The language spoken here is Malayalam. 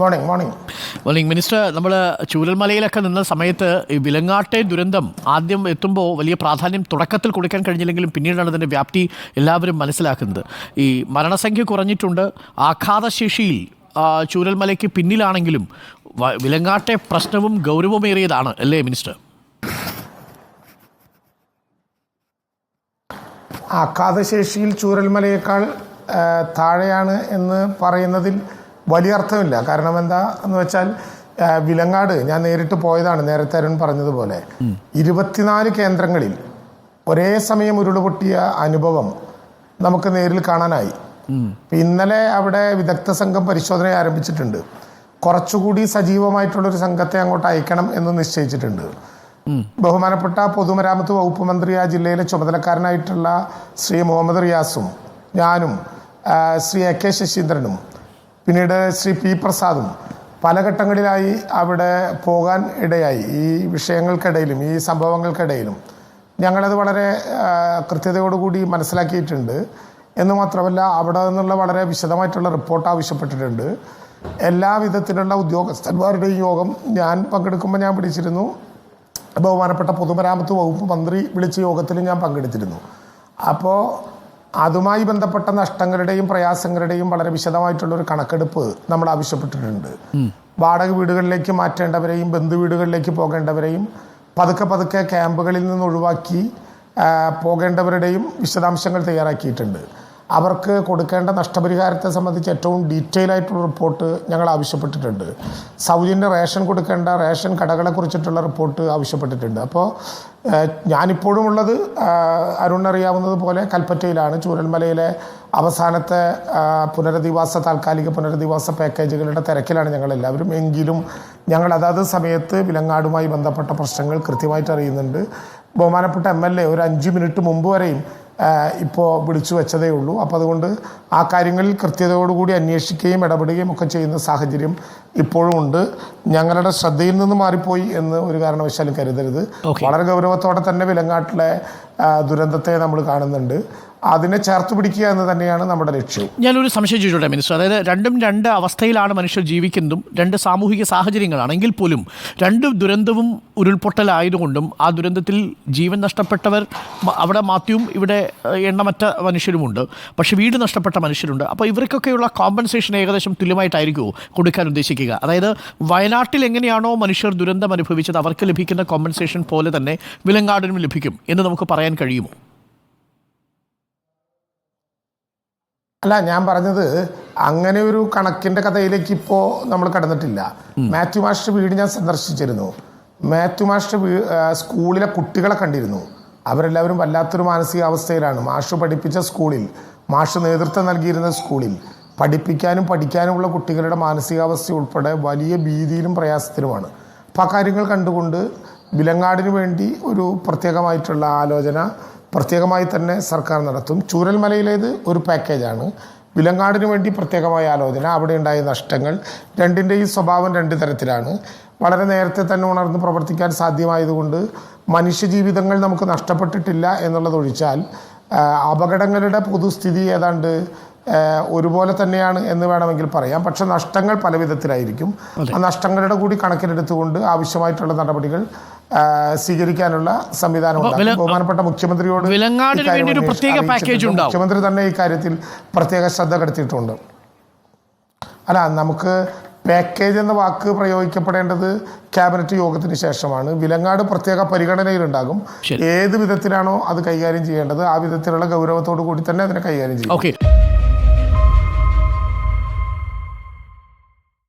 മോർണിംഗ് മോർണിംഗ് മോർണിംഗ് മിനിസ്റ്റർ നമ്മൾ ചൂരൽമലയിലൊക്കെ നിന്ന സമയത്ത് ഈ വിലങ്ങാട്ടെ ദുരന്തം ആദ്യം എത്തുമ്പോൾ വലിയ പ്രാധാന്യം തുടക്കത്തിൽ കൊടുക്കാൻ കഴിഞ്ഞില്ലെങ്കിലും പിന്നീടാണ് അതിന്റെ വ്യാപ്തി എല്ലാവരും മനസ്സിലാക്കുന്നത്. ഈ മരണസംഖ്യ കുറഞ്ഞിട്ടുണ്ട്. ആഘാതശേഷിയിൽ ചൂരൽമലയ്ക്ക് പിന്നിലാണെങ്കിലും വിലങ്ങാട്ടെ പ്രശ്നവും ഗൗരവമേറിയതാണ് അല്ലേ മിനിസ്റ്റർ ആഘാതശേഷിയിൽ ചൂരൽമലയേക്കാൾ താഴെയാണ് എന്ന് പറയുന്നതിൽ വലിയ അർത്ഥമില്ല. കാരണം എന്താ എന്ന് വെച്ചാൽ വിലങ്ങാട് ഞാൻ നേരിട്ട് പോയതാണ് നേരത്തെ അരുൺ പറഞ്ഞതുപോലെ. ഇരുപത്തിനാല് കേന്ദ്രങ്ങളിൽ ഒരേ സമയം ഉരുളുപൊട്ടിയ അനുഭവം നമുക്ക് നേരിൽ കാണാനായി. ഇന്നലെ അവിടെ വിദഗ്ധ സംഘം പരിശോധന ആരംഭിച്ചിട്ടുണ്ട്. കുറച്ചുകൂടി സജീവമായിട്ടുള്ള ഒരു സംഘത്തെ അങ്ങോട്ട് അയക്കണം എന്ന് നിശ്ചയിച്ചിട്ടുണ്ട്. ബഹുമാനപ്പെട്ട പൊതുമരാമത്ത് വകുപ്പ് മന്ത്രി ആ ജില്ലയിലെ ചുമതലക്കാരനായിട്ടുള്ള ശ്രീ മുഹമ്മദ് റിയാസും ഞാനും ശ്രീ എ കെ ശശീന്ദ്രനും പിന്നീട് ശ്രീ പി പ്രസാദും പല ഘട്ടങ്ങളിലായി അവിടെ പോകാൻ ഇടയായി. ഈ വിഷയങ്ങൾക്കിടയിലും ഈ സംഭവങ്ങൾക്കിടയിലും ഞങ്ങളത് വളരെ കൃത്യതയോടുകൂടി മനസ്സിലാക്കിയിട്ടുണ്ട്. എന്ന് മാത്രമല്ല അവിടെ നിന്നുള്ള വളരെ വിശദമായിട്ടുള്ള റിപ്പോർട്ട് ആവശ്യപ്പെട്ടിട്ടുണ്ട്. എല്ലാ വിധത്തിലുള്ള ഉദ്യോഗസ്ഥന്മാരുടെയും യോഗം ഞാൻ പങ്കെടുക്കുമ്പോൾ ഞാൻ വിളിച്ചിരുന്നു ബഹുമാനപ്പെട്ട പൊതുമരാമത്ത് വകുപ്പ് മന്ത്രി വിളിച്ച യോഗത്തിൽ ഞാൻ പങ്കെടുത്തിരുന്നു. അപ്പോൾ അതുമായി ബന്ധപ്പെട്ട നഷ്ടങ്ങളുടെയും പ്രയാസങ്ങളുടെയും വളരെ വിശദമായിട്ടുള്ള ഒരു കണക്കെടുപ്പ് നമ്മൾ ആവശ്യപ്പെട്ടിട്ടുണ്ട്. വാടക വീടുകളിലേക്ക് മാറ്റേണ്ടവരെയും ബന്ധു വീടുകളിലേക്ക് പോകേണ്ടവരെയും പതുക്കെ പതുക്കെ ക്യാമ്പുകളിൽ നിന്ന് ഒഴിവാക്കി പോകേണ്ടവരുടെയും വിശദാംശങ്ങൾ തയ്യാറാക്കിയിട്ടുണ്ട്. അവർക്ക് കൊടുക്കേണ്ട നഷ്ടപരിഹാരത്തെ സംബന്ധിച്ച് ഏറ്റവും ഡീറ്റെയിൽ ആയിട്ടുള്ള റിപ്പോർട്ട് ഞങ്ങൾ ആവശ്യപ്പെട്ടിട്ടുണ്ട്. സൗജന്യ റേഷൻ കൊടുക്കേണ്ട റേഷൻ കടകളെ കുറിച്ചിട്ടുള്ള റിപ്പോർട്ട് ആവശ്യപ്പെട്ടിട്ടുണ്ട്. അപ്പോൾ ഞാനിപ്പോഴും ഉള്ളത് അരുൺ അറിയാവുന്നത് പോലെ കൽപ്പറ്റയിലാണ്. ചൂരൽമലയിലെ അവസാനത്തെ പുനരധിവാസ താൽക്കാലിക പുനരധിവാസ പാക്കേജുകളുടെ തിരക്കിലാണ് ഞങ്ങൾ എല്ലാവരും എങ്കിലും ഞങ്ങൾ അതാത് സമയത്ത് വിലങ്ങാടുമായി ബന്ധപ്പെട്ട പ്രശ്നങ്ങൾ കൃത്യമായിട്ട് അറിയുന്നുണ്ട്. ബഹുമാനപ്പെട്ട എം എൽ എ ഒരു അഞ്ച് മിനിറ്റ് മുമ്പ് വരെയും ഇപ്പോൾ വിളിച്ചു വെച്ചതേ ഉള്ളൂ. അപ്പോൾ അതുകൊണ്ട് ആ കാര്യങ്ങളിൽ കൃത്യതയോടുകൂടി അന്വേഷിക്കുകയും ഇടപെടുകയും ഒക്കെ ചെയ്യുന്ന സാഹചര്യം ഇപ്പോഴും ഉണ്ട്. ഞങ്ങളുടെ ശ്രദ്ധയിൽ നിന്ന് മാറിപ്പോയി എന്ന് ഒരു കാരണവശാലും കരുതരുത്. വളരെ ഗൗരവത്തോടെ തന്നെ വിലങ്ങാട്ടിലെ ദുരന്തത്തെ നമ്മൾ കാണുന്നുണ്ട്. അതിനെ ചേർത്ത് പിടിക്കുക എന്ന് തന്നെയാണ് നമ്മുടെ ലക്ഷ്യം. ഞാനൊരു സംശയം ചോദിച്ചോട്ടെ മിനിസ്റ്റർ? അതായത് രണ്ടും രണ്ട് അവസ്ഥയിലാണ് മനുഷ്യർ ജീവിക്കുന്നതും രണ്ട് സാമൂഹിക സാഹചര്യങ്ങളാണ്. എങ്കിൽ പോലും രണ്ട് ദുരന്തവും ഉരുൾപൊട്ടലായതുകൊണ്ടും ആ ദുരന്തത്തിൽ ജീവൻ നഷ്ടപ്പെട്ടവർ അവിടെ മാത്യുവും ഇവിടെ എണ്ണമറ്റ മനുഷ്യരുമുണ്ട്. പക്ഷെ വീട് നഷ്ടപ്പെട്ട മനുഷ്യരുണ്ട്. അപ്പോൾ ഇവർക്കൊക്കെയുള്ള കോമ്പൻസേഷൻ ഏകദേശം തുല്യമായിട്ടായിരിക്കുമോ കൊടുക്കാൻ ഉദ്ദേശിക്കുക? അതായത് വയനാട്ടിൽ എങ്ങനെയാണോ മനുഷ്യർ ദുരന്തം അനുഭവിച്ചത് അവർക്ക് ലഭിക്കുന്ന കോമ്പൻസേഷൻ പോലെ തന്നെ വിലങ്ങാടിനും ലഭിക്കും എന്ന് നമുക്ക് പറയാൻ കഴിയുമോ? അല്ല ഞാൻ പറഞ്ഞത് അങ്ങനെ ഒരു കണക്കിന്റെ കഥയിലേക്ക് ഇപ്പോ നമ്മൾ കടന്നിട്ടില്ല. മാത്യു മാസ്റ്റർ വീട് ഞാൻ സന്ദർശിച്ചിരുന്നു. മാത്യു മാസ്റ്റർ സ്കൂളിലെ കുട്ടികളെ കണ്ടിരുന്നു. അവരെല്ലാവരും വല്ലാത്തൊരു മാനസികാവസ്ഥയിലാണ്. മാഷ് പഠിപ്പിച്ച സ്കൂളിൽ മാഷ് നേതൃത്വം നൽകിയിരുന്ന സ്കൂളിൽ പഠിപ്പിക്കാനും പഠിക്കാനുമുള്ള കുട്ടികളുടെ മാനസികാവസ്ഥ ഉൾപ്പെടെ വലിയ ഭീതിയിലും പ്രയാസത്തിലുമാണ്. അപ്പോൾ ആ കാര്യങ്ങൾ കണ്ടുകൊണ്ട് വിലങ്ങാടിന് വേണ്ടി ഒരു പ്രത്യേകമായിട്ടുള്ള ആലോചന പ്രത്യേകമായി തന്നെ സർക്കാർ നടത്തും. ചൂരൽമലയിലേത് ഒരു പാക്കേജാണ്. വിലങ്ങാടിന് വേണ്ടി പ്രത്യേകമായ ആലോചന അവിടെ ഉണ്ടായ നഷ്ടങ്ങൾ രണ്ടിന്റെയും സ്വഭാവം രണ്ട് തരത്തിലാണ്. വളരെ നേരത്തെ തന്നെ ഉണർന്ന് പ്രവർത്തിക്കാൻ സാധ്യമായതുകൊണ്ട് മനുഷ്യജീവിതങ്ങൾ നമുക്ക് നഷ്ടപ്പെട്ടിട്ടില്ല എന്നുള്ളതൊഴിച്ചാൽ അപകടങ്ങളുടെ പൊതുസ്ഥിതി ഏതാണ്ട് ഒരുപോലെ തന്നെയാണ് എന്ന് വേണമെങ്കിൽ പറയാം. പക്ഷെ നഷ്ടങ്ങൾ പല വിധത്തിലായിരിക്കും ആ നഷ്ടങ്ങളുടെ കൂടി കണക്കിലെടുത്തുകൊണ്ട് ആവശ്യമായിട്ടുള്ള നടപടികൾ സ്വീകരിക്കാനുള്ള സംവിധാനം ബഹുമാനപ്പെട്ട മുഖ്യമന്ത്രിയോട്. മുഖ്യമന്ത്രി തന്നെ ഈ കാര്യത്തിൽ പ്രത്യേക ശ്രദ്ധ കടത്തിയിട്ടുണ്ട്. അല്ല നമുക്ക് പാക്കേജ് എന്ന വാക്ക് പ്രയോഗിക്കപ്പെടേണ്ടത് ക്യാബിനറ്റ് യോഗത്തിന് ശേഷമാണ്. വിലങ്ങാട് പ്രത്യേക പരിഗണനയിലുണ്ടാകും. ഏത് വിധത്തിലാണോ അത് കൈകാര്യം ചെയ്യേണ്ടത് ആ വിധത്തിലുള്ള ഗൗരവത്തോടു കൂടി തന്നെ അതിനെ കൈകാര്യം ചെയ്യും.